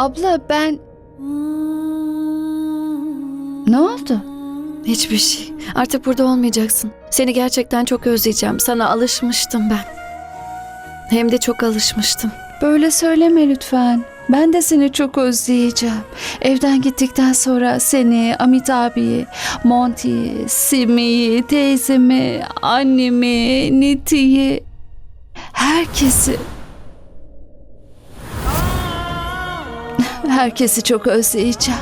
Abla ben... Ne oldu? Hiçbir şey. Artık burada olmayacaksın. Seni gerçekten çok özleyeceğim. Sana alışmıştım ben. Hem de çok alışmıştım. Böyle söyleme lütfen. Ben de seni çok özleyeceğim. Evden gittikten sonra seni, Amit abiyi, Monty'yi, Simi'yi, teyzemi, annemi, Niti'yi, herkesi... Herkesi çok özleyeceğim.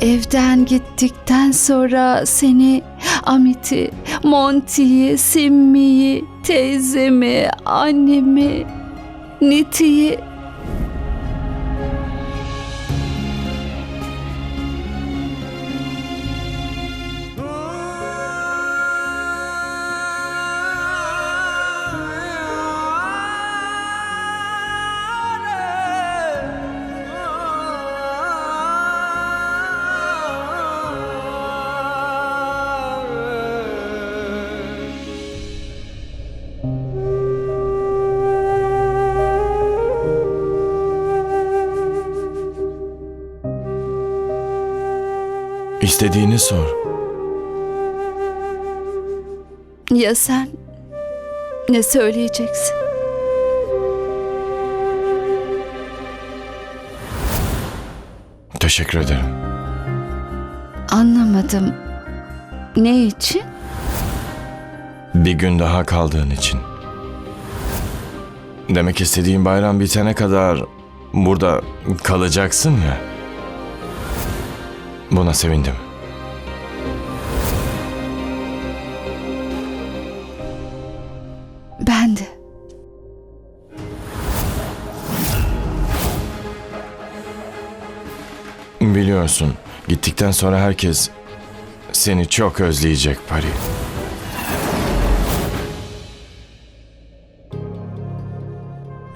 Evden gittikten sonra seni, Amit'i, Monty'yi, Simmi'yi, teyzemi, annemi, Niti'yi... İstediğini sor. Ya sen? Ne söyleyeceksin? Teşekkür ederim. Anlamadım. Ne için? Bir gün daha kaldığın için. Demek istediğim bayram bitene kadar burada kalacaksın ya. Buna sevindim. Ben de. Biliyorsun, gittikten sonra herkes seni çok özleyecek Pari.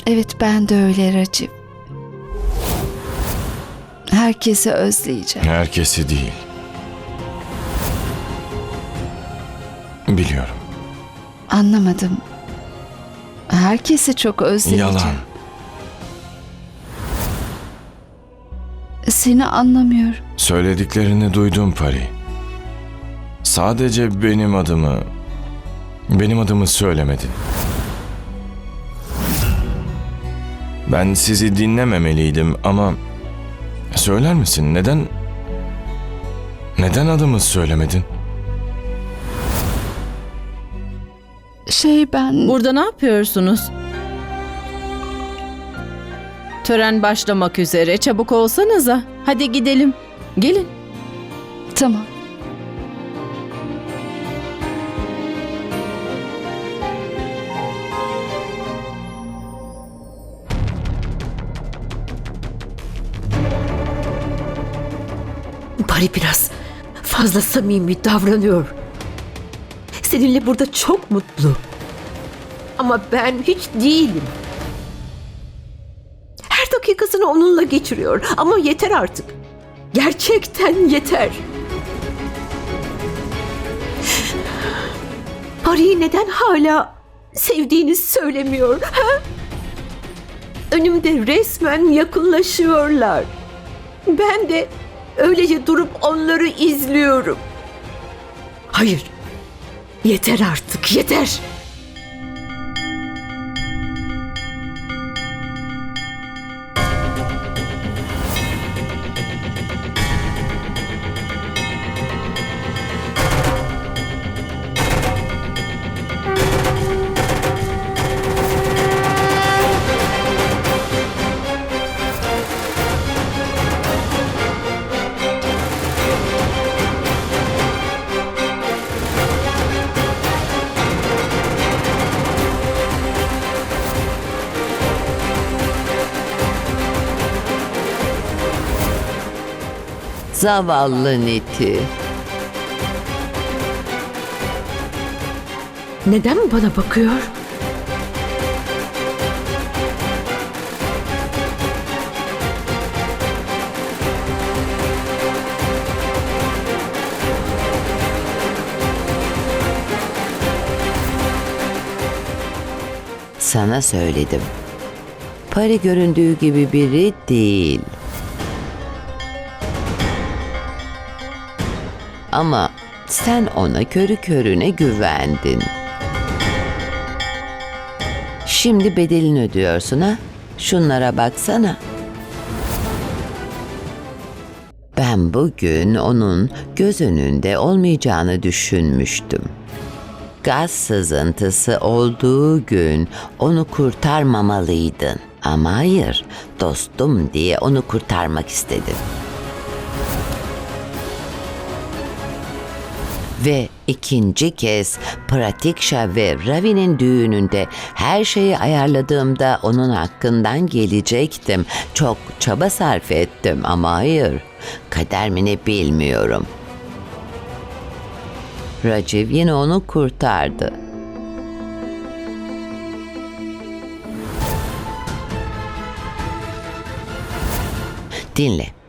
Evet ben de öyle Racip. Herkesi özleyeceğim. Herkesi değil. Biliyorum. Anlamadım. Herkesi çok özleyeceğim. Yalan. Seni anlamıyorum. Söylediklerini duydum Pari. Sadece benim adımı, benim adımı söylemedin. Ben sizi dinlememeliydim ama söyler misin neden neden adımı söylemedin? Şey ben... Burada ne yapıyorsunuz? Tören başlamak üzere. Çabuk olsanıza. Hadi gidelim. Gelin. Tamam. Pari biraz fazla samimi davranıyor. Seninle burada çok mutlu. Ama ben hiç değilim. Her dakikasını onunla geçiriyor ama yeter artık. Gerçekten yeter. Pari'yi neden hala sevdiğini söylemiyor? Ha? Önümde resmen yakınlaşıyorlar. Ben de öylece durup onları izliyorum. Hayır. Yeter artık, yeter. Zavallı Niti. Neden bana bakıyor? Sana söyledim. Pari göründüğü gibi biri değil. Ama sen ona körü körüne güvendin. Şimdi bedelini ödüyorsun ha? Şunlara baksana. Ben bugün onun göz önünde olmayacağını düşünmüştüm. Gaz sızıntısı olduğu gün onu kurtarmamalıydın. Ama hayır, dostum diye onu kurtarmak istedin. Ve ikinci kez Pratiksha ve Ravi'nin düğününde her şeyi ayarladığımda onun hakkından gelecektim. Çok çaba sarf ettim ama hayır. Kader mi ne bilmiyorum. Raciv yine onu kurtardı. Dinle.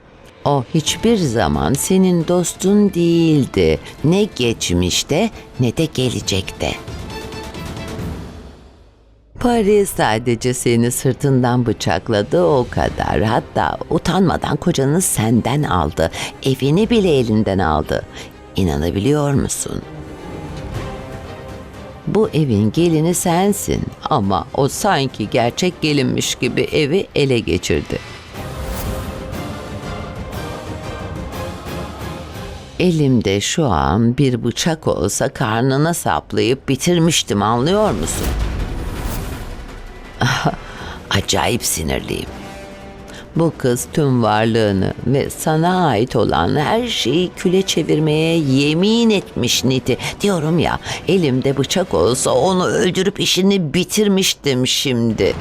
O hiçbir zaman senin dostun değildi. Ne geçmişte ne de gelecekte. Paris sadece seni sırtından bıçakladı o kadar. Hatta utanmadan kocanı senden aldı. Evini bile elinden aldı. İnanabiliyor musun? Bu evin gelini sensin ama o sanki gerçek gelinmiş gibi evi ele geçirdi. Elimde şu an bir bıçak olsa karnına saplayıp bitirmiştim anlıyor musun? Acayip sinirliyim. Bu kız tüm varlığını ve sana ait olan her şeyi küle çevirmeye yemin etmiş Niti. Diyorum ya elimde bıçak olsa onu öldürüp işini bitirmiştim şimdi.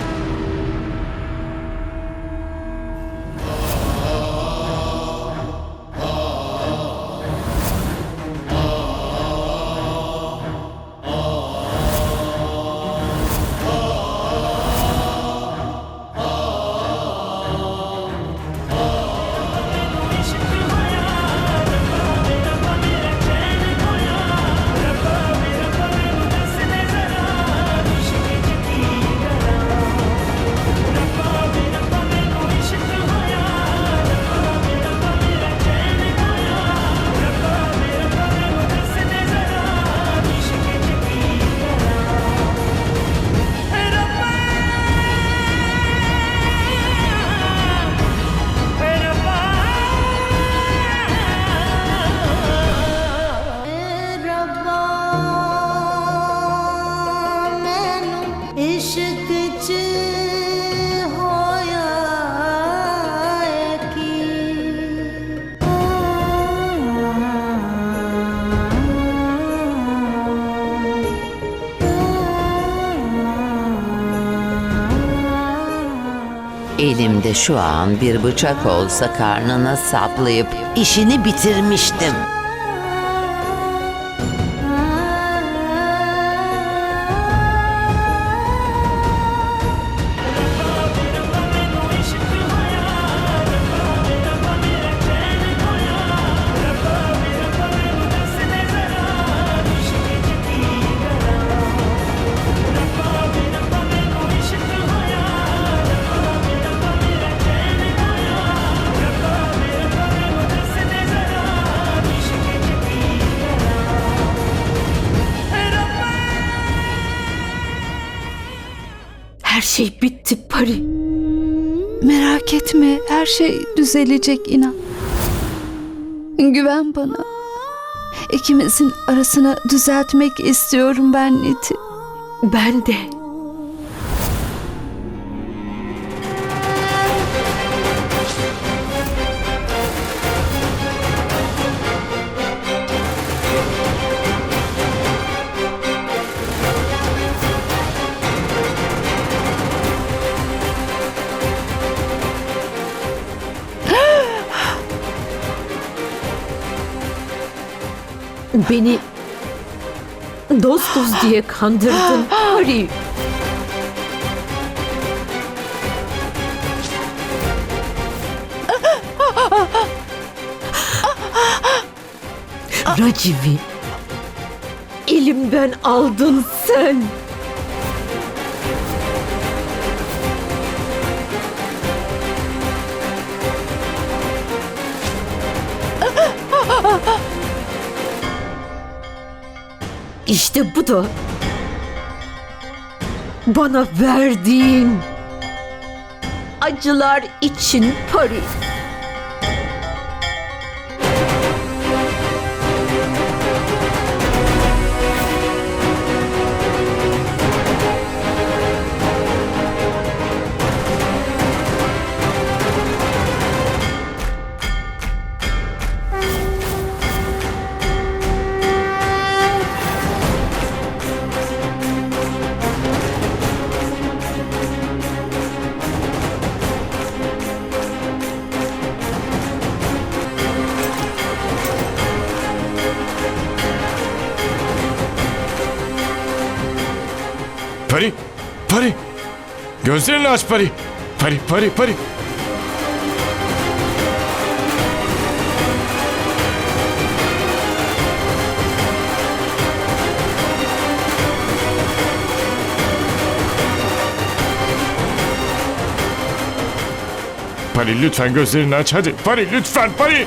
Elimde şu an bir bıçak olsa karnına saplayıp işini bitirmiştim. Her şey bitti Pari. Merak etme her şey düzelecek inan. Güven bana. İkimizin arasını düzeltmek istiyorum ben Niti. Ben de. Beni dostuz diye kandırdın Pari. Raciv'i elimden aldın sen. İşte bu da bana verdiğin acılar için Pari. Gözlerini aç Pari! Pari, Pari, Pari! Pari lütfen gözlerini aç hadi. Pari lütfen Pari!